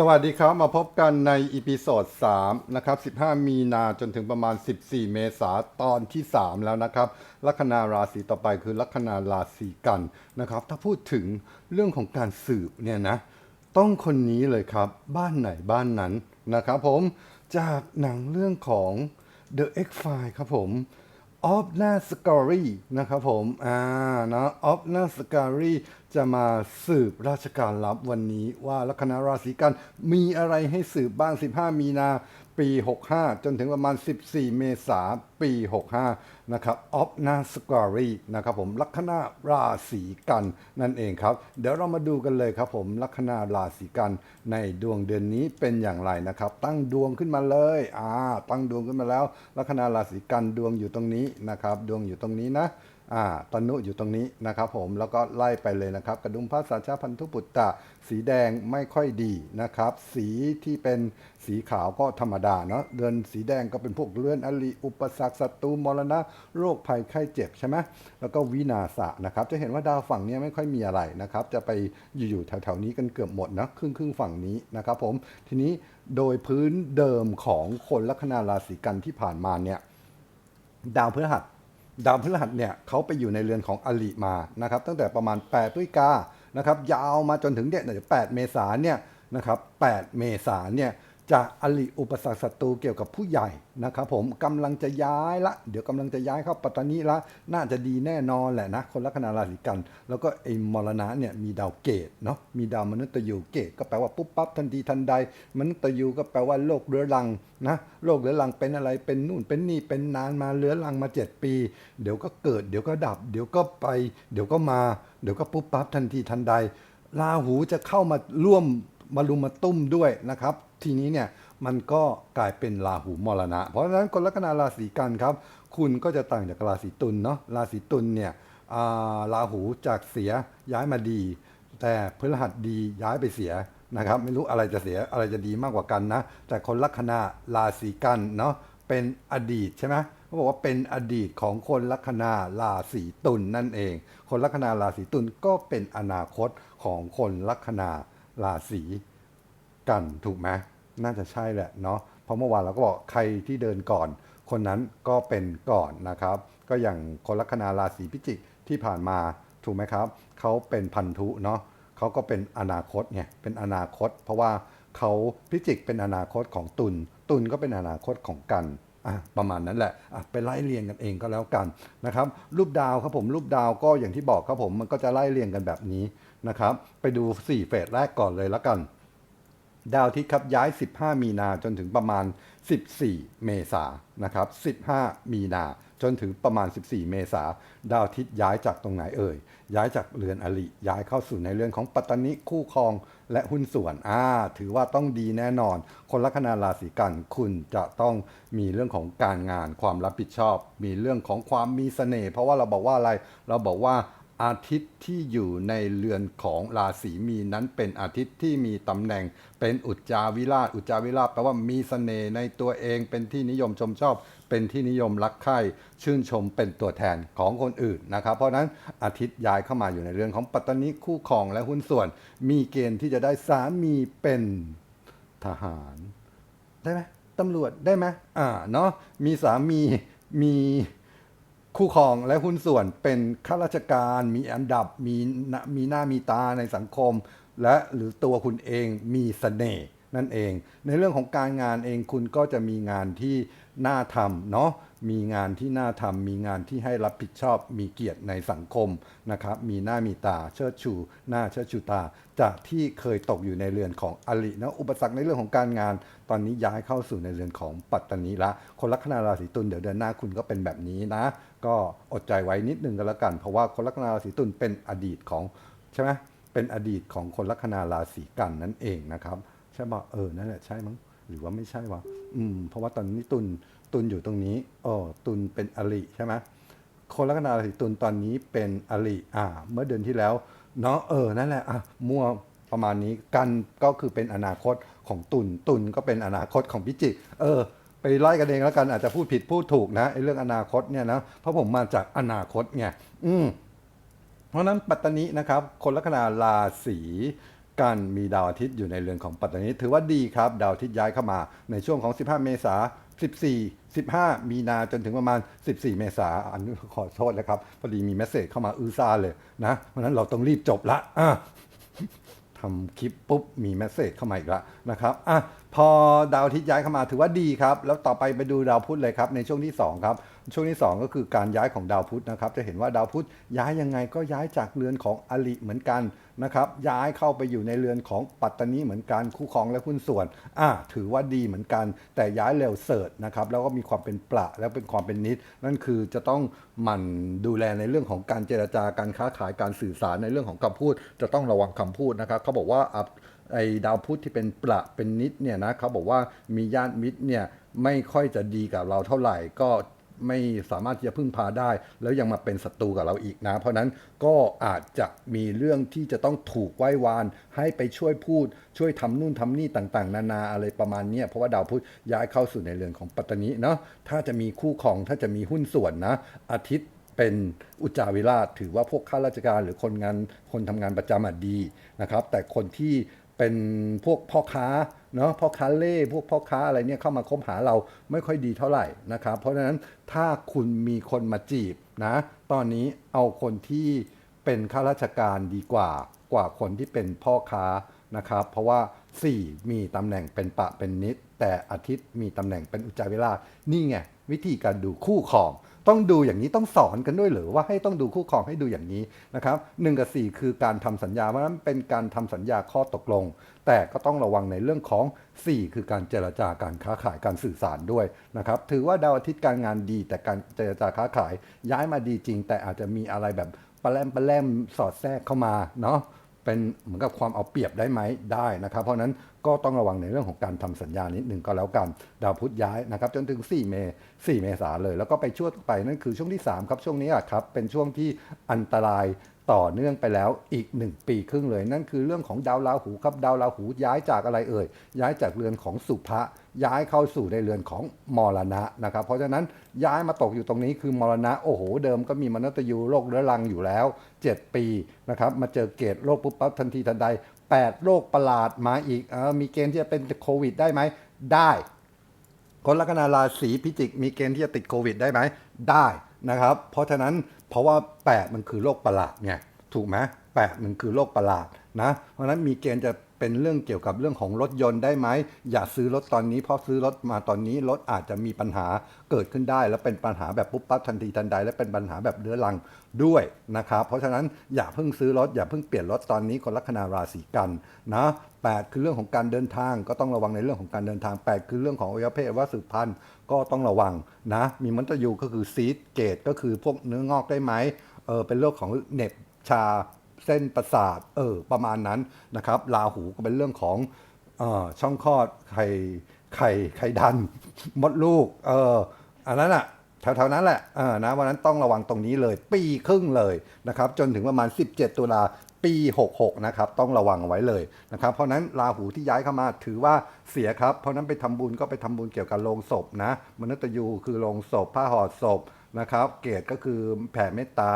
สวัสดีครับ มาพบกันในอีพิโซด3นะครับ 15 มีนาจนถึงประมาณ 14 เมษาตอนที่ 3 แล้วนะครับ ลัคนาราศีต่อไปคือลัคนาราศีกันนะครับ ถ้าพูดถึงเรื่องของการสืบเนี่ยนะ ต้องคนนี้เลยครับ บ้านไหนบ้านนั้นนะครับผม จากหนังเรื่องของ The X File ครับผม ออฟนาสกอรี่นะครับผม อ่านะออฟนาสกอรี่จะมาสืบราชการลับวันนี้ว่าลัคนาราศีกันมีอะไรให้สืบบ้าง 15 มีนา ปี 65 จนถึงประมาณ 14 เมษาปี 65 นะครับออฟนาสกอรีนะครับผมลัคนาราศีกันนั่นเองครับ เดี๋ยวเรามาดูกันเลยครับผมลัคนาราศีกันในดวงเดือนนี้เป็นอย่างไรนะครับ ตั้งดวงขึ้นมาเลยอ่าตั้งดวงขึ้นมาแล้ว ลัคนาราศีกันดวงอยู่ตรงนี้นะครับ ดวงอยู่ตรงนี้นะ อ่าตนุอยู่ตรงนี้นะครับผมแล้วก็ไล่ไปเลยนะครับ กระดุมพระสัชาพันธุปุตตะ สีแดงไม่ค่อยดีนะครับ สีที่เป็นสีขาวก็ธรรมดาเนาะเดือนสีแดงก็เป็นพวกเลื่อนอลิอุปสรรคศัตรูมรณะโรคภัยไข้เจ็บใช่ไหมแล้วก็วินาศะนะครับ จะเห็นว่าดาวฝั่งนี้ไม่ค่อยมีอะไรนะครับ จะไปอยู่ๆแถวๆนี้กันเกือบหมดนะครึ่งครึ่งๆฝั่งนี้นะครับผมทีนี้โดยพื้นเดิมของคนลัคนาราศีกันที่ผ่านมาเนี่ยดาวพฤหัส ดาวพฤหัสเนี่ยเขาไปอยู่ในเรือนของอลิมานะครับตั้งแต่ประมาณ8พฤศจิกานะครับยาวมาจนถึงเนี่ยเดี๋ยว8เมษาเนี่ยนะครับ8เมษาเนี่ย จะอลิอุปสรรคศัตรูเกี่ยวกับผู้ใหญ่นะครับผมกำลังจะย้ายละ เดี๋ยวกำลังจะย้ายเข้าปัตตานีละ น่าจะดีแน่นอนแหละนะ คนลัคนาราศีกัน แล้วก็ไอ้มรณะเนี่ยมีดาวเกตเนาะมีดาวมนุษย์ยูเกตก็แปลว่าปุ๊บปั๊บทันทีทันใด มนุษย์ยูก็แปลว่าโรคเรื้อรังนะโรคเรื้อรังเป็นอะไรเป็นนู่นเป็นนี่เป็นนานมาเรื้อรังมาเจ็ดปี เดี๋ยวก็เกิด เดี๋ยวก็ดับ เดี๋ยวก็ไป เดี๋ยวก็มา เดี๋ยวก็ปุ๊บปั๊บทันทีทันใดราหูจะเข้ามาร่วม มารุมมาตุ้มด้วยนะครับ ทีนี้เนี่ยมันก็กลายเป็นราหูมรณะ เพราะฉะนั้นคนลัคนาราศีกันครับ คุณก็จะต่างจากราศีตุลเนาะราศีตุลเนี่ยาราหูจากเสียย้ายมาดี แต่พฤหัสดีย้ายไปเสียนะครับ ไม่รู้อะไรจะเสียอะไรจะดีมากกว่ากันนะ แต่คนลัคนาราศีกันเนาะเป็นอดีตใช่ไหมเขาบอกว่าเป็นอดีตของคนลัคนาราศีตุลนั่นเอง คนลัคนาราศีตุลก็เป็นอนาคตของคนลัคนา ราศีกันถูกไหมน่าจะใช่แหละเนาะเพราะเมื่อวานเราก็บอกใครที่เดินก่อน คนนั้นก็เป็นก่อนนะครับ ก็อย่างคนลัคนาราศีพิจิกที่ผ่านมาถูกไหมครับเขาเป็นพันธุเนาะเขาก็เป็นอนาคตไงเป็นอนาคต เพราะว่าเขาพิจิกเป็นอนาคตของตุลตุลก็เป็นอนาคตของกัน ประมาณนั้นแหละะไปไล่เรียงกันเองก็แล้วกันนะครับรูปดาวครับผมรูปดาวก็อย่างที่บอกครับผมมันก็จะไล่เรียงกันแบบนี้นะครับไปดู 4 เฟสแรกก่อนเลยแล้วกันดาวอาทิตย์ครับย้าย 15 มีนาจนถึงประมาณ 14 เมษายนนะครับ 15 มีนา จนถึงประมาณ 14 เมษาดาวอาทิตย์ย้ายจากตรงไหนเอ่ย ย้ายจากเรือนอลิย้ายเข้าสู่ในเรื่องของปัตตานิคู่ครองและหุ้นส่วนอ่าถือว่าต้องดีแน่นอน คนลัคนาราศีกันคุณจะต้องมีเรื่องของการงานความรับผิดชอบ มีเรื่องของความมีเสน่ห์เพราะว่าเราบอกว่าอะไรเราบอกว่า อาทิตย์ที่อยู่ในเรือนของราศีมีนนั้นเป็นอาทิตย์ที่มีตำแหน่งเป็นอุจจาวิราชอุจจาวิราชแปลว่ามีเสน่ห์ในตัวเองเป็นที่นิยมชมชอบ เป็นที่นิยมรักใคร่ชื่นชมเป็นตัวแทนของคนอื่นนะครับ เพราะฉะนั้นอาทิตย์ย้ายเข้ามาอยู่ในเรือนของปัตตานิคู่ครองและหุ้นส่วน มีเกณฑ์ที่จะได้สามีเป็นทหาร ได้ไหมตำรวจได้ไหมอ่าเนาะมีสามีมี คู่ครองและหุ้นส่วนเป็นข้าราชการมีอันดับมีมีหน้ามีตาในสังคม และหรือตัวคุณเองมีเสน่ห์นั่นเอง ในเรื่องของการงานเองคุณก็จะมีงานที่น่าทำเนาะ มีงานที่น่าทำมีงานที่ให้รับผิดชอบมีเกียรติในสังคมนะครับมีหน้ามีตาเชิดชู หน้าเชิดชูตา จากที่เคยตกอยู่ในเรือนของอลินะอุปสรรคในเรื่องของการงาน ตอนนี้ย้ายเข้าสู่ในเรือนของปัตตานีละ คนลัคนาราศีตุลเดี๋ยวเดือนหน้าคุณก็เป็นแบบนี้นะ ก็อดใจไว้นิดนึงก็แล้วกัน เพราะว่าคนลัคนาราศีตุลเป็นอดีตของใช่ไหมเป็นอดีตของคนลัคนาราศีกันนั่นเองนะครับใช่ป่ะเออนั่นแหละใช่มั้งหรือว่าไม่ใช่วะอืมเพราะว่าตอนนี้ตุล ตุลอยู่ตรงนี้อ๋อตุลเป็นอลิใช่ไหมคนลัคนาราศีตุลตอนนี้เป็นอลิอ่า เมื่อเดือนที่แล้วเนาะเออนั่นแหละอะมั่วประมาณนี้กันก็คือเป็นอนาคตของตุลตุลก็เป็นอนาคตของพิจิกเออ ไปไล่กันเองแล้วกันอาจจะพูดผิดพูดถูกนะไอ้เรื่องอนาคตเนี่ยนะเพราะผมมาจากอนาคตไงอืมเพราะนั้นปัตตานีนะครับ คนลัคนาราศีกันมีดาวอาทิตย์อยู่ในเรือนของปัตตานีถือว่าดีครับ ดาวอาทิตย์ย้ายเข้ามาในช่วงของ 15 เมษา 14 15 มีนาจนถึงประมาณ 14 เมษาอันนี้ขอโทษนะครับ พอดีมีเมสเซจเข้ามาอื้อซ่าเลยนะ เพราะฉะนั้นเราต้องรีบจบละอะทำคลิปปุ๊บ มีเมสเซจเข้ามาอีกแล้วนะครับอะพอดาวอาทิตย์ย้ายเข้ามาถือว่าดีครับ แล้วต่อไปไปดูดาวพุธเลยครับ ในช่วงที่ 2 ครับ ช่วงที่ 2 ก็คือการย้ายของดาวพุธนะครับ จะเห็นว่าดาวพุธย้ายยังไงก็ย้ายจากเรือนของอลิเหมือนกันนะครับย้ายเข้าไปอยู่ในเรือนของปัตตานีเหมือนกันคู่ครองและหุ้นส่วนอะถือว่าดีเหมือนกัน แต่ย้ายเร็วเสิร์ชนะครับแล้วก็มีความเป็นประแล้วเป็นความเป็นนิด นั่นคือจะต้องหมั่นดูแลในเรื่องของการเจรจาการค้าขายการสื่อสารในเรื่องของคำพูด จะต้องระวังคำพูดนะครับเขาบอกว่าไอ้ดาวพุธที่เป็นประเป็นนิดเนี่ยนะเขาบอกว่ามีญาติมิตรเนี่ยไม่ค่อยจะดีกับเราเท่าไหร่ก็ ไม่สามารถที่จะพึ่งพาได้ แล้วยังมาเป็นศัตรูกับเราอีกนะ เพราะนั้นก็อาจจะมีเรื่องที่จะต้องถูกไหว้วาน ให้ไปช่วยพูด ช่วยทำนู่นทำนี่ต่างๆ นานาอะไรประมาณนี้เพราะว่าดาวพุธย้ายเข้าสู่ในเรือนของปัตตานีเนาะถ้าจะมีคู่ครองถ้าจะมีหุ้นส่วนนะ อาทิตย์เป็นอุจาวิราชถือว่าพวกข้าราชการหรือคนงานคนทำงานประจำอะดีนะครับ แต่คนที่เป็นพวกพ่อค้า เนาะพ่อค้าเล่พวกพ่อค้าอะไรเนี่ยเข้ามาคบหาเราไม่ค่อยดีเท่าไหร่นะครับเพราะฉะนั้นถ้าคุณมีคนมาจีบนะตอนนี้เอาคนที่เป็นข้าราชการดีกว่ากว่าคนที่เป็นพ่อค้านะครับ เพราะว่า 4 มีตำแหน่งเป็นปะเป็นนิด แต่อาทิตย์มีตำแหน่งเป็นอุจจาวิรานี่ไงวิธีการดูคู่ครอง ต้องดูอย่างนี้ต้องสอนกันด้วยหรือว่าให้ต้องดูคู่ครองให้ดูอย่างนี้นะครับหนึ่งกับสี่คือการทำสัญญาเพราะนั้นเป็นการทำสัญญาข้อตกลง แต่ก็ต้องระวังในเรื่องของ 4 คือการเจรจาการค้าขายการสื่อสารด้วยนะครับถือว่าดาวอาทิตย์การงานดี แต่การเจรจาค้าขายย้ายมาดีจริง แต่อาจจะมีอะไรแบบปลาแลมปลาแลมสอดแทรกเข้ามาเนาะเป็นเหมือนกับความเอาเปรียบได้ไหมได้นะครับ เพราะนั้น ก็ต้องระวังในเรื่องของการทำสัญญานิดหนึ่งก็แล้วกัน ดาวพุธย้ายนะครับจนถึง 4 เม4เมษาเลย แล้วก็ไปช่วงไปนั่นคือช่วงที่ 3 ครับ ช่วงนี้อะครับเป็นช่วงที่อันตรายต่อเนื่องไปแล้วอีก 1 ปีครึ่งเลย นั่นคือเรื่องของดาวราหูครับดาวราหูย้ายจากอะไรเอ่ย ย้ายจากเรือนของสุภะย้ายเข้าสู่ในเรือนของมรณะนะครับ เพราะฉะนั้นย้ายมาตกอยู่ตรงนี้คือมรณะโอ้โหเดิมก็มีมนุษย์ยูโรคเรื้อรังอยู่แล้ว 7 ปีนะครับมาเจอเกตโรคปุ๊บปั๊บทันทีทันใด 8 โรคประหลาดมาอีกออมีเกณฑ์ที่จะเป็นโควิดได้ไหม ได้ คนลัคนาราศีพิจิก มีเกณฑ์ที่จะติดโควิดได้ไหม ได้นะครับ เพราะฉะนั้นเพราะว่า 8 มันคือโรคประหลาดไงถูกไหมแปดมันคือโรคประหลาดนะ เพราะฉะนั้นมีเกณฑ์จะ เป็นเรื่องเกี่ยวกับเรื่องของรถยนต์ได้ไหม อย่าซื้อรถตอนนี้ เพราะซื้อรถมาตอนนี้รถอาจจะมีปัญหาเกิดขึ้นได้ แล้วเป็นปัญหาแบบปุ๊บปั๊บทันทีทันใดและเป็นปัญหาแบบเรื้อรังด้วยนะครับเพราะฉะนั้นอย่าเพิ่งซื้อรถอย่าเพิ่งเปลี่ยนรถตอนนี้คนลัคนาราศีกันนะแปดคือเรื่องของการเดินทางก็ต้องระวังในเรื่องของการเดินทางแปดคือเรื่องของอวัยวะเพศว่าสืบพันธุ์ก็ต้องระวังนะ มีมันตยูก็คือซีดเกตก็คือพวกเนื้องอกได้ไหมเออเป็นโรคของเน็บชา เส้นประสาทเออประมาณนั้นนะครับราหูก็เป็นเรื่องของออช่องคลอดไข่ไข่ไข่ดันมดลูกเอออันนั้นอะแถวๆนั้นแหละเออนะวันนั้นต้องระวังตรงนี้เลย ปีครึ่งเลยนะครับจนถึงประมาณ 17 ตุลาปี 66 นะครับ ต้องระวังเอาไว้เลยนะครับ เพราะนั้นราหูที่ย้ายเข้ามาถือว่าเสียครับ เพราะนั้นไปทำบุญก็ไปทำบุญเกี่ยวกับโลงศพนะมนุษย์ยูคือโลงศพผ้าห่อศพนะครับ เกตก็คือแผ่เมตตา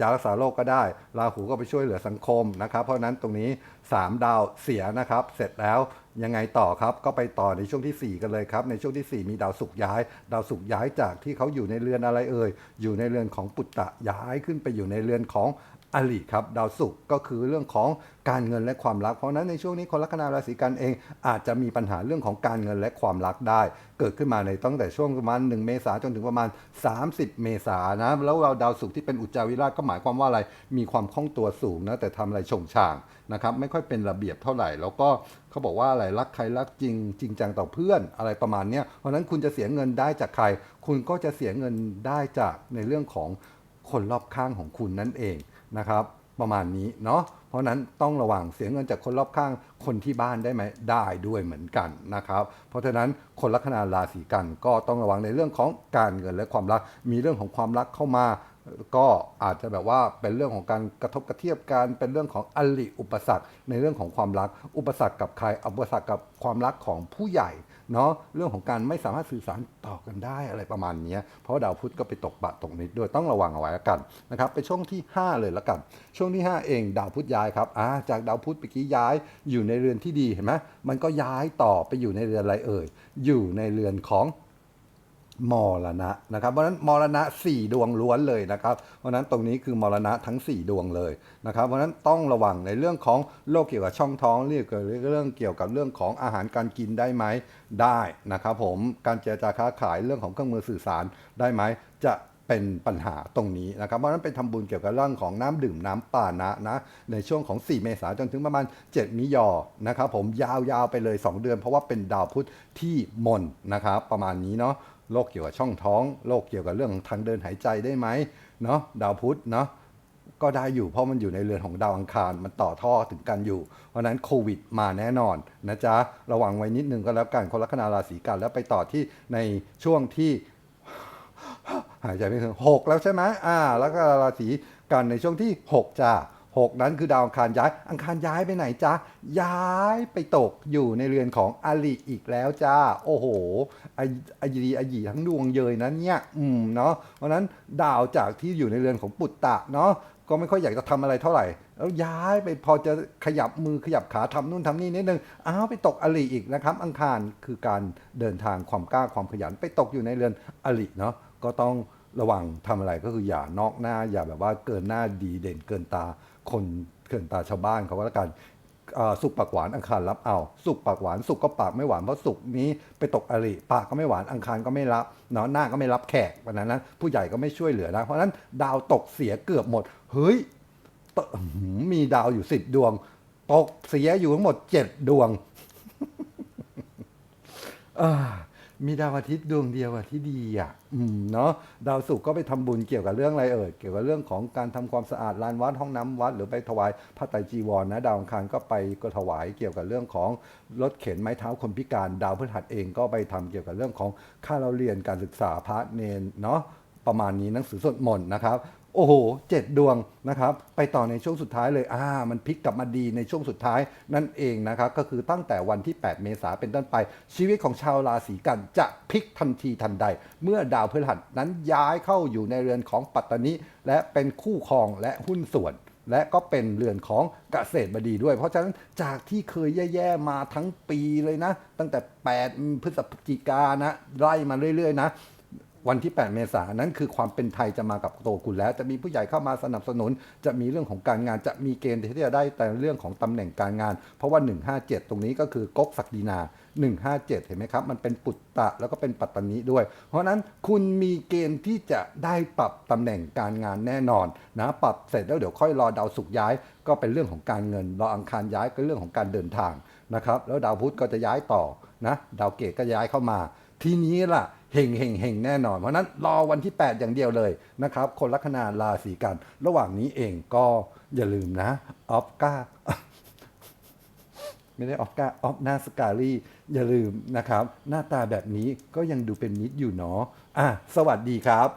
ยารักษาโรคก็ได้ ราหูก็ไปช่วยเหลือสังคมนะครับ เพราะฉะนั้นตรงนี้ 3 ดาวเสียนะครับ เสร็จแล้วยังไงต่อครับก็ไปต่อในช่วงที่ 4 กันเลยครับ ในช่วงที่ 4 มีดาวศุกร์ย้าย ดาวศุกร์ย้ายจากที่เขาอยู่ในเรือนอะไรเอ่ยอยู่ในเรือนของปุตตะย้ายขึ้นไปอยู่ในเรือนของ อลิครับดาวศุกร์ก็คือเรื่องของการเงินและความรัก เพราะนั้นในช่วงนี้คนลัคนาราศีกันเองอาจจะมีปัญหาเรื่องของการเงินและความรักได้ เกิดขึ้นมาในตั้งแต่ช่วงประมาณ 1 เมษาจนถึงประมาณ 30 เมษายนนะแล้วเราดาวศุกร์ที่เป็นอุจจาวิราชก็หมายความว่าอะไรมีความคล่องตัวสูงนะแต่ทำอะไรชงช่างนะครับไม่ค่อยเป็นระเบียบเท่าไหร่ แล้วก็เขาบอกว่าอะไรรักใครรักจริง จริงจังต่อเพื่อนอะไรประมาณนี้เพราะนั้นคุณจะเสียเงินได้จากใคร คุณก็จะเสียเงินได้จากในเรื่องของคนรอบข้างของคุณนั่นเอง นะครับประมาณนี้เนาะเพราะนั้นต้องระวังเสียเงินจากคนรอบข้างคนที่บ้านได้ไหมได้ด้วยเหมือนกันนะครับเพราะฉะนั้นคนลัคนาราศีกันก็ต้องระวังในเรื่องของการเงินและความรัก มีเรื่องของความรักเข้ามา ก็อาจจะแบบว่าเป็นเรื่องของการกระทบกระเทียบกันเป็นเรื่องของอลิอุปสรรค ในเรื่องของความรัก อุปสรรคกับใครอุปสรรคกับความรักของผู้ใหญ่เนาะเรื่องของการไม่สามารถสื่อสารต่อกันได้อะไรประมาณนี้เพราะดาวพุธก็ไปตกบะตกนิดด้วยต้องระวังเอาไว้แล้วกันนะครับไปช่วงที่ 5 เลยแล้วกัน ช่วงที่ 5 เองดาวพุธย้ายครับอ่าจากดาวพุธเมื่อกี้ย้ายอยู่ในเรือนที่ดีเห็นไหมมันก็ย้ายต่อไปอยู่ในเรือนอะไรเอ่ยอยู่ในเรือนของ มรณะนะครับเพราะฉะนั้นมรณะ 4 ดวงล้วนเลยนะครับ เพราะฉะนั้นตรงนี้คือมรณะทั้ง 4 ดวงเลยนะครับ เพราะฉะนั้นต้องระวังในเรื่องของโรคเกี่ยวกับช่องท้องเรื่องเกี่ยวกับเรื่องเกี่ยวกับเรื่องของอาหารการกินได้ไหมได้นะครับ ผมการเจรจาค้าขายเรื่องของเครื่องมือสื่อสารได้ไหมจะเป็นปัญหาตรงนี้นะครับ เพราะนั้นไปทำบุญเกี่ยวกับเรื่องของน้ำดื่มน้ำป่านะนะในช่วงของ 4 เมษายนจนถึงประมาณ 7 มิยอนะครับผมยาวๆไปเลย 2 เดือน เพราะว่าเป็นดาวพุธที่มนนะครับ ประมาณนี้เนาะ โรคเกี่ยวกับช่องท้องโรคเกี่ยวกับเรื่องทางเดินหายใจได้ไหมเนาะดาวพุธเนาะก็ได้อยู่เพราะมันอยู่ในเรือนของดาวอังคาร มันต่อท่อถึงกันอยู่ เพราะนั้นโควิดมาแน่นอนนะจ๊ะ ระวังไว้นิดนึงก็แล้วกันคนลัคนาราศีกันแล้วไปต่อที่ในช่วงที่หายใจไม่ถึงหกแล้วใช่ไหมอ่า แล้วก็ราศีกันในช่วงที่หกจ้า หกนั้นคือดาวอังคารย้าย อังคารย้ายไปไหนจ้าย้ายไปตกอยู่ในเรือนของอลิอีกแล้วจ้า โอ้โหอไอดีอหยีทั้งดวงเยยนะเนี่ย อืมเนาะเพราะนั้นดาวจากที่อยู่ในเรือนของปุตตะเนาะก็ไม่ค่อยอยากจะทำอะไรเท่าไหร่ แล้วย้ายไปพอจะขยับมือขยับขาทำนู่นทำนี่นิดนึง อ้าวไปตกอลิอีกนะครับ อังคารคือการเดินทางความกล้าความขยันไปตกอยู่ในเรือนอลิเนาะ ก็ต้องระวังทำอะไรก็คืออย่านอกหน้าอย่าแบบว่าเกินหน้าดีเด่นเกินตา คนเกินตาชาวบ้านเขาก็แล้วกันสุกปากหวานอังคารรับเอาสุกปากหวานสุกก็ปากไม่หวานเพราะสุกนี้ไปตกอริปากก็ไม่หวานอังคารก็ไม่รับเนาะหน้าก็ไม่รับแขกวันนั้นนะผู้ใหญ่ก็ไม่ช่วยเหลือนะเพราะนั้นดาวตกเสียเกือบหมด เฮ้ยมีดาวอยู่สิบดวง ตกเสียอยู่ทั้งหมดเจ็ดดวงอ่า มีดาวอาทิตย์ดวงเดียวอะที่ดีอะอืมเนาะดาวศุกร์ก็ไปทำบุญเกี่ยวกับเรื่องอะไรเอ่ยเกี่ยวกับเรื่องของการทำความสะอาดลานวัดห้องน้ำวัด หรือไปถวายพระไตรจีวรนะ ดาวอังคารก็ไปก็ถวายเกี่ยวกับเรื่องของรถเข็นไม้เท้าคนพิการ ดาวพฤหัสเองก็ไปทำเกี่ยวกับเรื่องของค่าเราเรียนการศึกษาพระเนนเนาะประมาณนี้หนังสือสวดมนต์นะครับ โอ้โหเจ็ดดวงนะครับไปต่อในช่วงสุดท้ายเลยอ่ามันพลิกกลับมาดีในช่วงสุดท้ายนั่นเองนะครับก็คือตั้งแต่วันที่ 8 เมษาเป็นต้นไป ชีวิตของชาวราศีกันจะพลิกทันทีทันใด เมื่อดาวพฤหัสนั้นย้ายเข้าอยู่ในเรือนของปัตตานิและเป็นคู่ครองและหุ้นส่วนและก็เป็นเรือนของเกษตรบดีด้วย เพราะฉะนั้นจากที่เคยแย่ๆมาทั้งปีเลยนะ ตั้งแต่ 8 พฤศจิกานะไล่มาเรื่อยๆนะ วันที่ 8 เมษายนนั้นคือความเป็นไทยจะมากับตัวคุณแล้ว จะมีผู้ใหญ่เข้ามาสนับสนุน จะมีเรื่องของการงาน จะมีเกณฑ์ที่จะได้แต่เรื่องของตำแหน่งการงาน เพราะว่า 157 ตรงนี้ก็คือกกศักดินา 157 เห็นไหมครับ มันเป็นปุตตะแล้วก็เป็นปัตตานีด้วย เพราะฉะนั้นคุณมีเกณฑ์ที่จะได้ปรับตำแหน่งการงานแน่นอนนะปรับเสร็จแล้วเดี๋ยวค่อยรอดาวศุกย้าย ก็เป็นเรื่องของการเงินรออังคารย้ายก็เรื่องของการเดินทางนะครับแล้วดาวพุธก็จะย้ายต่อนะดาวเกตก็ย้ายเข้ามา ทีนี้ล่ะเฮงเฮงเฮงแน่นอน เพราะนั้นรอวันที่ 8 อย่างเดียวเลยนะครับ คนลัคนาราศีกัน ระหว่างนี้เองก็อย่าลืมนะออฟกาไม่ได้ออฟกาออฟหน้าสกาลี่อย่าลืมนะครับ หน้าตาแบบนี้ก็ยังดูเป็นมิตรอยู่เนาะอะสวัสดีครับ